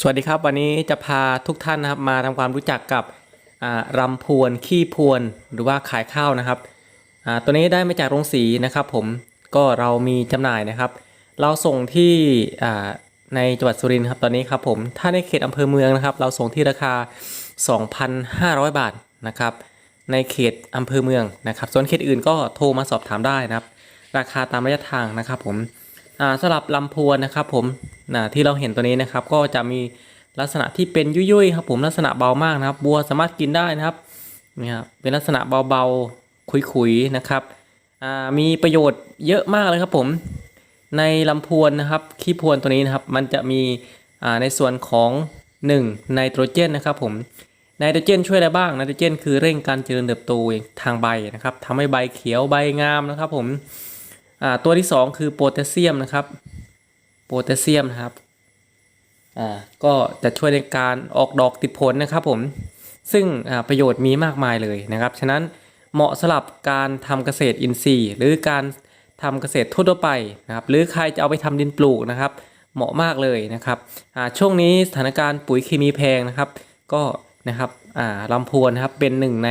สวัสดีครับ วันนี้จะพาทุกท่านนะครับมาทำความรู้จักกับอ่ารำพวนขี้พวนหรือว่าขายข้าวนะครับตัวนี้ได้มาจากโรงสีนะครับผมก็เรามีจำหน่ายนะครับ เราส่งที่ในจังหวัดสุรินทร์ครับตอนนี้ครับผมถ้าในเขตอำเภอเมืองนะครับ เราส่งที่ราคา 2,500 บาทนะครับ ในเขตอำเภอเมืองนะครับ ส่วนเขตอื่นก็โทรมาสอบถามได้นะครับ ราคาตามระยะทางนะครับผม สำหรับลำพวนนะครับผมนะที่เราเห็นตัวนี้นะครับก็จะมีลักษณะที่เป็นยุ่ยๆครับผมลักษณะเบามากนะครับ บัวสามารถกินได้นะครับนี่ครับเป็นลักษณะเบาๆขุยๆนะครับอ่ามีประโยชน์เยอะมากเลยครับผมในลำพวนนะครับขี้พวนตัวนี้นะครับมันจะมีอ่าในส่วนของ 1 ไนโตรเจนนะครับผมไนโตรเจนช่วยอะไรบ้างไนโตรเจนคือเร่งการเจริญเติบโตทางใบนะครับทำให้ใบเขียวใบงามนะครับผม อ่าตัวที่ 2 คือโพแทสเซียมนะครับโพแทสเซียมนะครับอ่าก็จะช่วยในการออกดอกติดผลนะครับผมซึ่งอ่าประโยชน์มีมากมายเลยนะครับ ฉะนั้นเหมาะสำหรับการทำเกษตรอินทรีย์ หรือการทำเกษตรทั่วไปนะครับหรือใครจะเอาไปทำดินปลูกนะครับ เหมาะมากเลยนะครับอ่าช่วงนี้สถานการณ์ปุ๋ยเคมีแพงนะครับ ก็นะครับอ่าลำพวนนะครับเป็นหนึ่งใน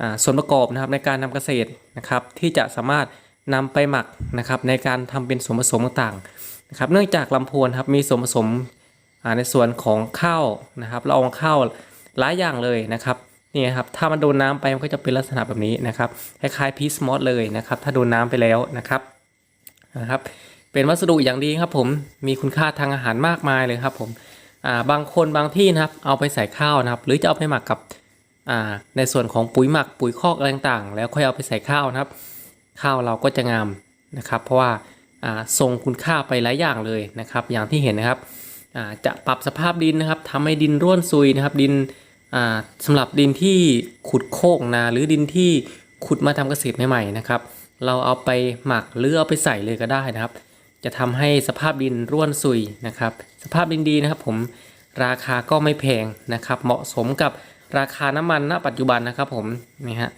อ่าส่วนประกอบนะครับในการทำเกษตรนะครับที่จะสามารถ นำไปหมักนะครับในการทำเป็นส่วนผสมต่างๆนะครับเนื่องจากลำพวนครับมีส่วนผสมในส่วนของข้าวนะครับละอองข้าวหลายอย่างเลยนะครับนี่ครับถ้ามันโดนน้ำไปมันก็จะเป็นลักษณะแบบนี้นะครับคล้ายๆพีสมอสเลยนะครับถ้าโดนน้ำไปแล้วนะครับนะครับ เป็นวัสดุอย่างดีครับผมมีคุณค่าทางอาหารมากมายเลยครับผมบางคนบางที่นะครับเอาไปใส่ข้าวนะครับ หรือจะเอาไปหมักกับในส่วนของปุ๋ยหมักปุ๋ยคอกอะไรต่างๆ แล้วค่อยเอาไปใส่ข้าวนะครับ ข้าวเราก็จะงามนะครับ เพราะว่าอ่าทรงคุณค่าไปหลายอย่างเลยนะครับ อย่างที่เห็นนะครับจะปรับสภาพดินนะครับทำให้ดินร่วนซุยนะครับ ดินอ่าสำหรับดินที่ขุดโคกนาหรือดินที่ขุดมาทำเกษตรใหม่ๆนะครับ เราเอาไปหมักหรือเอาไปใส่เลยก็ได้นะครับ จะทำให้สภาพดินร่วนซุยนะครับ สภาพดินดีนะครับ ผมราคาก็ไม่แพงนะครับ เหมาะสมกับราคาน้ำมันณปัจจุบันนะครับ ผมนี่ฮะ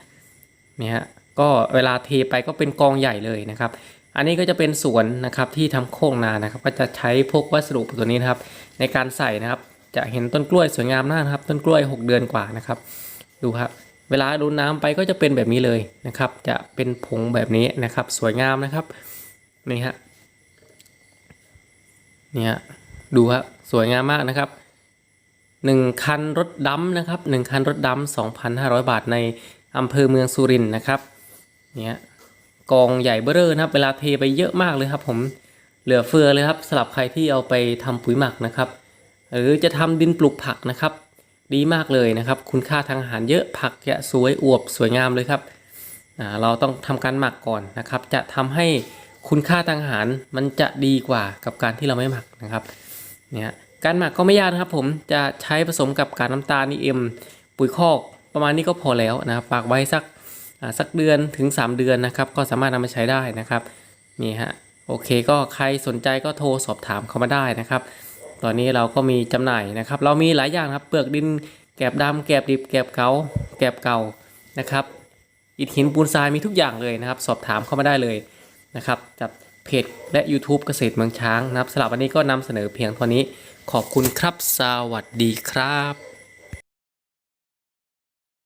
นี่ฮะ ก็เวลาเทไปก็เป็นกองใหญ่เลยนะครับ อันนี้ก็จะเป็นสวนนะครับที่ทำโค้งนานะครับ ก็จะใช้พวกวัสดุตัวนี้นะครับ ในการใส่นะครับ จะเห็นต้นกล้วยสวยงามมากนะครับ ต้นกล้วย 6 เดือนกว่านะครับ ดูครับเวลาดูน้ำไปก็จะเป็นแบบนี้เลยนะครับ จะเป็นผงแบบนี้นะครับ สวยงามนะครับนี่ฮะนี่ฮะดูครับสวยงามมากนะครับหนึ่งคันรถดำนะครับหนึ่งคันรถดำสองพันห้าร้อยบาทในอำเภอเมืองสุรินทร์นะครับ เนี่ยกองใหญ่เบ้อเร่อนะครับ เวลาเทไปเยอะมากเลยครับ ผมเหลือเฟือเลยครับสำหรับใครที่เอาไปทำปุ๋ยหมักนะครับ หรือจะทำดินปลูกผักนะครับ ดีมากเลยนะครับ คุณค่าทางอาหารเยอะผักจะสวยอวบสวยงามเลยครับอ่าเราต้องทำการหมักก่อนนะครับ จะทำให้คุณค่าทางอาหารมันจะดีกว่ากับการที่เราไม่หมักนะครับเนี่ยการหมักก็ไม่ยากนะครับ ผมจะใช้ผสมกับกากน้ำตาลนีเอ็มปุ๋ยคอก ประมาณนี้ก็พอแล้วนะครับฝากไว้สัก สักเดือนถึง 3 เดือนนะครับ ก็สามารถนำมาใช้ได้นะครับนี่ฮะโอเคก็ใครสนใจก็โทรสอบถามเข้ามาได้นะครับ ตอนนี้เราก็มีจำหน่ายนะครับ เรามีหลายอย่างครับเปลือกดินแกบดำแกบดิบแกบเกาแกบเก่านะครับอิฐหินปูนทรายมีทุกอย่างเลยนะครับ สอบถามเข้ามาได้เลยนะครับจากเพจและ YouTube เกษตรเมืองช้างนะครับสำหรับวันนี้ก็นำเสนอเพียงเท่านี้ขอบคุณครับ สวัสดีครับ